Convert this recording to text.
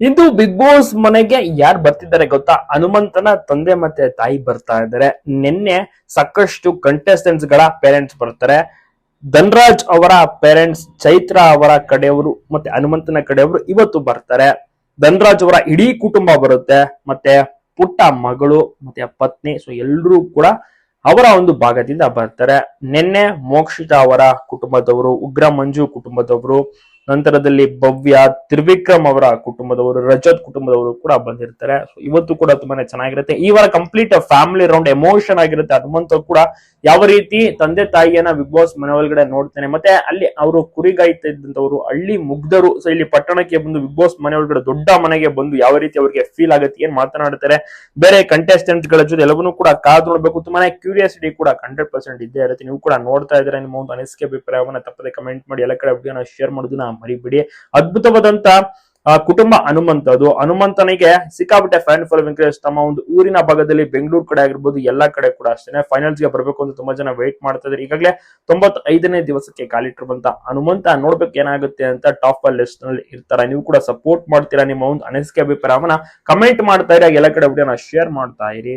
ಇಂದು big boss ಮನೆಗೆ ಯಾರು ಬರ್ತಿದ್ದಾರೆ ಗೊತ್ತಾ? ಹನುಮಂತನ ತಂದೆ ಮತ್ತೆ ತಾಯಿ ಬರ್ತಾ ಇದ್ದಾರೆ. ನಿನ್ನೆ ಸಾಕಷ್ಟು ಕಂಟೆಸ್ಟೆಂಟ್ಸ್ಗಳ ಪೇರೆಂಟ್ಸ್ ಬರ್ತಾರೆ. ಧನ್ರಾಜ್ ಅವರ ಪೇರೆಂಟ್ಸ್ ಚೈತ್ರ ಅವರ ಕಡೆಯವರು ಮತ್ತೆ ಹನುಮಂತನ ಕಡೆಯವರು ಇವತ್ತು ಬರ್ತಾರೆ. ಧನ್ರಾಜ್ ಅವರ ಇಡೀ ಕುಟುಂಬ ಬರುತ್ತೆ. ಮತ್ತೆ ಪುಟ್ಟ ಮಗಳು, ಮತ್ತೆ ಪತ್ನಿ ಸೊ ಎಲ್ಲರೂ ಕೂಡ ಅವರ ಒಂದು ಭಾಗದಿಂದ ಬರ್ತಾರೆ. ನಿನ್ನೆ ಮೋಕ್ಷಿತ ಅವರ ಕುಟುಂಬದವರು, ಉಗ್ರ ಮಂಜು ಕುಟುಂಬದವರು ನಂತರದಲ್ಲಿ ಭವ್ಯ ತ್ರಿವಿಕ್ರಮ್ ಅವರ ಕುಟುಂಬದವರು, ರಜತ್ ಕುಟುಂಬದವರು ಕೂಡ ಬಂದಿರ್ತಾರೆ. ಇವತ್ತು ಕೂಡ ತುಂಬಾನೇ ಚೆನ್ನಾಗಿರುತ್ತೆ. ಈ ವಾರ ಕಂಪ್ಲೀಟ್ ಫ್ಯಾಮಿಲಿ ರೌಂಡ್ ಎಮೋಷನ್ ಆಗಿರುತ್ತೆ. ಹನುಮಂತ ಕೂಡ ಯಾವ ರೀತಿ ತಂದೆ ತಾಯಿಯನ್ನ ಬಿಗ್ ಬಾಸ್ ಮನೆ ಒಳಗಡೆ ನೋಡ್ತಾನೆ, ಮತ್ತೆ ಅಲ್ಲಿ ಅವರು ಕುರಿಗಾಯ್ತಾ ಇದ್ದಂತವ್ರು ಹಳ್ಳಿ ಮುಗ್ಧರು ಸೊ ಇಲ್ಲಿ ಪಟ್ಟಣಕ್ಕೆ ಬಂದು ಬಿಗ್ ಬಾಸ್ ಮನೆ ಒಳಗಡೆ ದೊಡ್ಡ ಮನೆಗೆ ಬಂದು ಯಾವ ರೀತಿ ಅವರಿಗೆ ಫೀಲ್ ಆಗುತ್ತೆ, ಏನ್ ಮಾತನಾಡ್ತಾರೆ, ಬೇರೆ ಕಂಟೆಸ್ಟೆಂಟ್ಗಳ ಜೊತೆ ಎಲ್ಲವನ್ನೂ ಕೂಡ ಕಾದು ನೋಡ್ಬೇಕು. ತುಂಬಾನೇ ಕ್ಯೂರಿಯಾಸಿಟಿ ಕೂಡ ಹಂಡ್ರೆಡ್ ಪರ್ಸೆಂಟ್ ಇದ್ದೇ ಇರುತ್ತೆ. ನೀವು ಕೂಡ ನೋಡ್ತಾ ಇದ್ರೆ ನಿಮ್ಮ ಒಂದು ಅನಿಸಿಕೆ, ಅಭಿಪ್ರಾಯವನ್ನ ತಪ್ಪದೆ ಕಮೆಂಟ್ ಮಾಡಿ, ಎಲ್ಲ ಕಡೆ ವಿಡಿಯೋನ ಶೇರ್ ಮಾಡೋದನ್ನ ಮರಿಬಿಡಿ. ಅದ್ಭುತವಾದಂತ ಆ, ಕುಟುಂಬ ಹನುಮಂತ ಅದು. ಹನುಮಂತನಿಗೆ ಸಿಕ್ಕಾಪಟ್ಟೆ ಫ್ಯಾನ್ ಫಾಲೋವಿಂಗ್ ತಮ್ಮ ಒಂದು ಊರಿನ ಭಾಗದಲ್ಲಿ ಬೆಂಗಳೂರು ಕಡೆ ಆಗಿರ್ಬೋದು ಎಲ್ಲಾ ಕಡೆ ಕೂಡ ಅಷ್ಟೇ ಫೈನಲ್ಸ್ಗೆ ಬರಬೇಕು ಅಂತ ತುಂಬಾ ಜನ ವೇಟ್ ಮಾಡ್ತಾ ಇದ್ದಾರೆ. ಈಗಾಗಲೇ ತೊಂಬತ್ ಐದನೇ ದಿವಸಕ್ಕೆ ಕಾಲಿಟ್ಟಿರುವಂತ ಹನುಮಂತ ನೋಡ್ಬೇಕು ಏನಾಗುತ್ತೆ ಅಂತ ಟಾಪ್ ಲಿಸ್ಟ್ನಲ್ಲಿ ಇರ್ತಾರೆ. ನೀವು ಕೂಡ ಸಪೋರ್ಟ್ ಮಾಡ್ತೀರಾ ನಿಮ್ಮ ಒಂದು ಅನಿಸಿಕೆ ಅಭಿಪ್ರಾಯವನ್ನ ಕಮೆಂಟ್ ಮಾಡ್ತಾ ಇರಿ. ಎಲ್ಲ ಕಡೆ ವಿಡಿಯೋನ ಶೇರ್ ಮಾಡ್ತಾ ಇರಿ.